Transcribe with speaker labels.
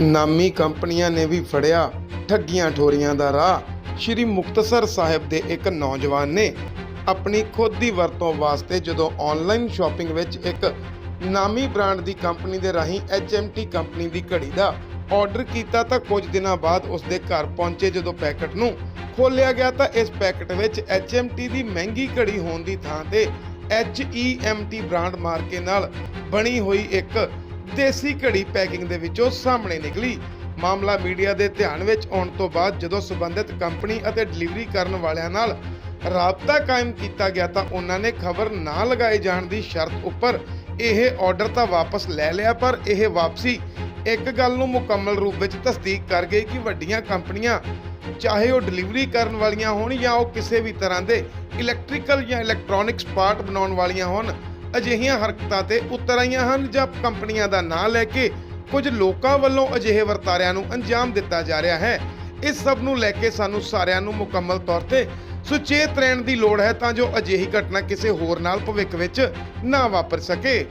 Speaker 1: ਨਾਮੀ ਕੰਪਨੀਆਂ ਨੇ ਵੀ ਫੜਿਆ ਠੱਗੀਆਂ ਠੋਰੀਆਂ ਦਾ ਰਾਹ। ਸ਼੍ਰੀ ਮੁਕਤਸਰ ਸਾਹਿਬ ਦੇ ਇੱਕ ਨੌਜਵਾਨ ਨੇ ਆਪਣੀ ਖੁਦ ਦੀ ਵਰਤੋਂ ਵਾਸਤੇ ਜਦੋਂ ਆਨਲਾਈਨ ਸ਼ਾਪਿੰਗ ਵਿੱਚ ਇੱਕ ਨਾਮੀ ਬ੍ਰਾਂਡ ਦੀ ਕੰਪਨੀ ਦੇ ਰਾਹੀਂ HMT ਕੰਪਨੀ ਦੀ ਘੜੀ ਦਾ ਆਰਡਰ ਕੀਤਾ ਤਾਂ ਕੁਝ ਦਿਨਾਂ ਬਾਅਦ ਉਸ ਦੇ ਘਰ ਪਹੁੰਚੇ। ਜਦੋਂ ਪੈਕੇਟ ਨੂੰ ਖੋਲ੍ਹਿਆ ਗਿਆ ਤਾਂ ਇਸ ਪੈਕੇਟ ਵਿੱਚ HMT ਦੀ ਮਹਿੰਗੀ ਘੜੀ ਹੋਣ ਦੀ ਥਾਂ ਤੇ HEMT ਬ੍ਰਾਂਡ ਮਾਰਕੇ ਨਾਲ ਬਣੀ ਹੋਈ ਇੱਕ ਦੇਸੀ ਘੜੀ ਪੈਕਿੰਗ ਦੇ ਵਿੱਚੋਂ ਸਾਹਮਣੇ ਨਿਕਲੀ। ਮਾਮਲਾ ਮੀਡੀਆ ਦੇ ਧਿਆਨ ਵਿੱਚ ਆਉਣ ਤੋਂ ਬਾਅਦ ਜਦੋਂ ਸਬੰਧਿਤ ਕੰਪਨੀ ਅਤੇ ਡਿਲੀਵਰੀ ਕਰਨ ਵਾਲਿਆਂ ਨਾਲ ਰਾਬਤਾ ਕਾਇਮ ਕੀਤਾ ਗਿਆ ਤਾਂ ਉਹਨਾਂ ਨੇ ਖਬਰ ਨਾ ਲਗਾਏ ਜਾਣ ਦੀ ਸ਼ਰਤ ਉੱਪਰ ਇਹ ਆਰਡਰ ਤਾਂ ਵਾਪਸ ਲੈ ਲਿਆ, ਪਰ ਇਹ ਵਾਪਸੀ ਇੱਕ ਗੱਲ ਨੂੰ ਮੁਕੰਮਲ ਰੂਪ ਵਿੱਚ ਤਸਦੀਕ ਕਰ ਗਈ ਕਿ ਵੱਡੀਆਂ ਕੰਪਨੀਆਂ, ਚਾਹੇ ਉਹ ਡਿਲੀਵਰੀ ਕਰਨ ਵਾਲੀਆਂ ਹੋਣ ਜਾਂ ਉਹ ਕਿਸੇ ਵੀ ਤਰ੍ਹਾਂ ਦੇ ਇਲੈਕਟ੍ਰੀਕਲ ਜਾਂ ਇਲੈਕਟ੍ਰੋਨਿਕਸ ਪਾਰਟ ਬਣਾਉਣ ਵਾਲੀਆਂ ਹੋਣ ਅਜਿਹੀਆਂ ਹਰਕਤਾਂ ਤੇ ਉਤਰ ਆਈਆਂ ਹਨ, ਜਾਂ ਕੰਪਨੀਆਂ ਦਾ ਨਾਂ ਲੈ ਕੇ ਕੁਝ ਲੋਕਾਂ ਵੱਲੋਂ ਅਜਿਹੇ ਵਰਤਾਰਿਆਂ ਨੂੰ ਅੰਜਾਮ ਦਿੱਤਾ ਜਾ ਰਿਹਾ ਹੈ। ਇਸ ਸਭ ਨੂੰ ਲੈ ਕੇ ਸਾਨੂੰ ਸਾਰਿਆਂ ਨੂੰ ਮੁਕੰਮਲ ਤੌਰ ਤੇ ਸੁਚੇਤ ਰਹਿਣ ਦੀ ਲੋੜ ਹੈ, ਤਾਂ ਜੋ ਅਜਿਹੀ ਘਟਨਾ ਕਿਸੇ ਹੋਰ ਨਾਲ ਭਵਿੱਖ ਵਿੱਚ ਨਾ ਵਾਪਰ ਸਕੇ।